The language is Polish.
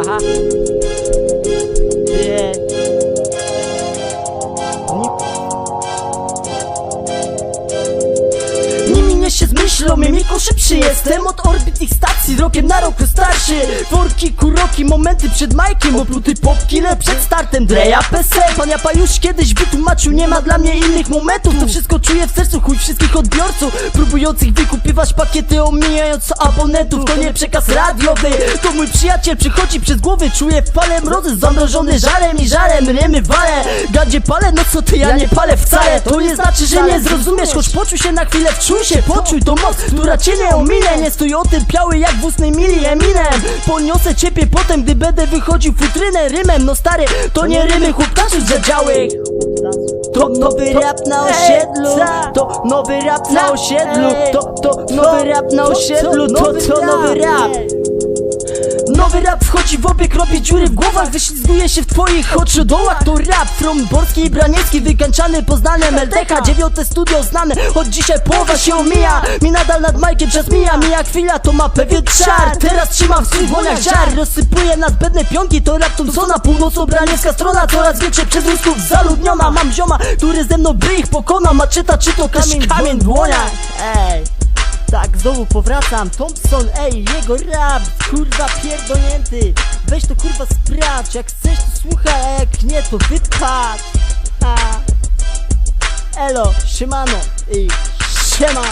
Aha. Nie. Nie minie się z myślą, mimiku szybszy jestem. Od orbit ich stacji, rokiem na rok starszy Worki, kuroki, momenty przed majkiem. Opluty popkile przed startem. Dreja PC, pan Japa już kiedyś wytłumaczył. Nie ma dla mnie innych momentów. To wszystko czuję w sercu, chuj wszystkich odbiorców. Próbujących wykupywać pakiety omijając abonentów. To nie przekaz radiowy. To mój przyjaciel przychodzi przez głowy. Czuję w pale mrozy zamrożony żarem i żarem. Rymy wale, gadzie palę, no co ty ja nie palę wcale. To nie znaczy, że nie zrozumiesz Choć poczuj się na chwilę, wczuj się, poczuj to moc Która cię nie ominie, nie stój otępiały jak w ustnej mili Eminem. Poniosę ciebie potem, gdy będę wychodził futrynę rymem. No stary, to nie rymy chłoptaczów zadziałych to nowy rap na osiedlu To nowy rap na osiedlu To, to nowy rap na osiedlu To, to nowy rap Nowy rap wchodzi w obieg, robi dziury w głowach Wyślizguje się w twoich oczodołach To rap from Borski i Braniecki Wykańczany Poznanem LDK Dziewiąte studio znane Od dzisiaj połowa się omija. Mi nadal nad majkiem czas mija Mija chwila, to ma pewien czar. Teraz trzymam w swych dłoniach żar Rozsypuje nas bedne pionki To rap Thompsona Północo-braniecka strona Coraz więcej przez rusków zaludniona. Mam zioma, który ze mną by ich pokona Maczyta czy to kamień, kamień w dłoniach? Ej tak, znowu powracam, Thompson, ej, jego rap, kurwa pierdolnięty Weź to kurwa sprawdź, jak chcesz to słuchaj, a jak nie to wypad. Ha. Elo, siemano i siema